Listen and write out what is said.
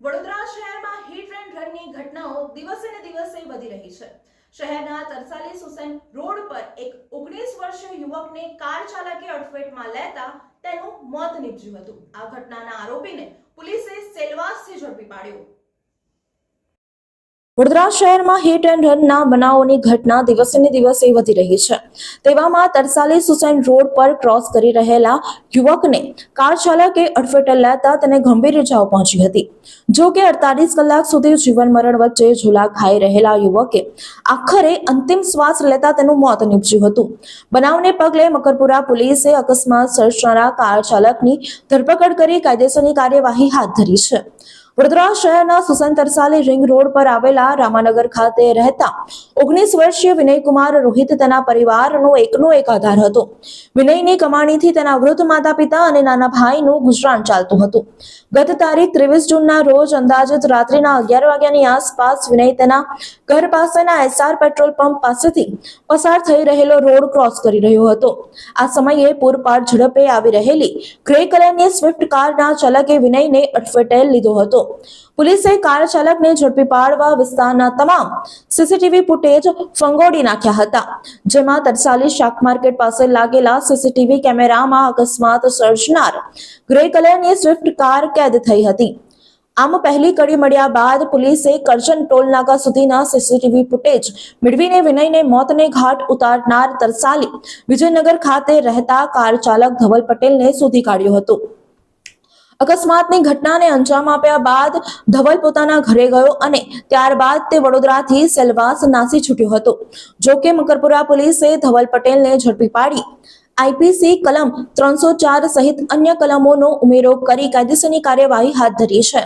વડોદરા શહેરમાં hit and રનની ઘટનાઓ દિવસે ને દિવસે વધી રહી છે. શહેરના તરસાલી સુસેન રોડ પર એક ઓગણીસ વર્ષીય યુવકને કાર ચાલકે અડફેટમાં લેતા તેનું મોત નીપજ્યું હતું. આ ઘટનાના આરોપીને પોલીસે સેલવાસથી ઝડપી પાડ્યો. વડોદરા શહેરમાં હિટ એન્ડ રનના બનાવોની ઘટના દિવસે ને દિવસે વધી રહી છે. તેવામાં તરસાલી સુસેન રોડ પર ક્રોસ કરી રહેલા યુવકને કાર ચાલકે અડફેટે લેતા તેને ગંભીર ઇજાઓ પહોંચી હતી. જો કે અડતાલીસ કલાક સુધી જીવન મરણ વચ્ચે ઝુલા ખાઈ રહેલા યુવકે આખરે અંતિમ શ્વાસ લેતા તેનું મોત નીપજ્યું હતું. બનાવને પગલે મકરપુરા પોલીસે અકસ્માત સર્જનારા કાર ચાલકની ધરપકડ કરી કાયદેસરની કાર્યવાહી હાથ ધરી છે. વડોદરા શહેરના સુસન તરસાલી રિંગ રોડ પર આવેલા રામાનગર ખાતે રહેતા ઓગણીસ વર્ષીય વિનયકુમાર રોહિત તેના પરિવારનો એકનો એક આધાર હતો. વિનયની કમાણીથી તેના વૃદ્ધ માતા પિતા અને નાના ભાઈનું ગુજરાન ચાલતું હતું. ગત તારીખ ત્રેવીસ જૂનના રોજ અંદાજિત રાત્રિના અગિયાર વાગ્યાની આસપાસ વિનય તેના ઘર પાસેના એસઆર પેટ્રોલ પંપ પાસેથી પસાર થઈ રહેલો રોડ ક્રોસ કરી રહ્યો હતો. આ સમયે પૂરપાટ ઝડપે આવી રહેલી ગ્રે કલરની સ્વિફ્ટ કારના ચાલકે વિનયને અટફેટેલ લીધો પોલીસે કાર ચાલકને ઝડપી પાડવા વિસ્તારના તમામ સીસીટીવી ફૂટેજ ફંગોડી નાખ્યા હતા, જેમાં તરસાલી શાક માર્કેટ પાસે લાગેલા સીસીટીવી કેમેરામાં અકસ્માત સર્જનાર ગ્રે કલરની સ્વિફ્ટ કાર કેદ થઈ હતી. આમ પહેલી કડી મળ્યા બાદ પોલીસે કરજણ ટોલ નાકા સુધીના સીસીટીવી ફૂટેજ મેળવીને વિનયને મોતને ઘાટ ઉતારનાર તરસાલી વિજયનગર ખાતે રહેતા કાર ચાલક ધવલ પટેલને શોધી કાઢ્યો હતો. અકસ્માતની ઘટનાને અંજામ આપ્યા બાદ ધવલ પોતાના ઘરે ગયો અને ત્યારબાદ તે વડોદરાથી સેલવાસ નાસી છૂટ્યો હતો. જો કે મકરપુરા પોલીસે ધવલ પટેલને ઝડપી પાડી. આઈપીસી કલમ ત્રણસો ચાર સહિત અન્ય કલમોનો ઉમેરો કરી કાયદેસરની કાર્યવાહી હાથ ધરી છે.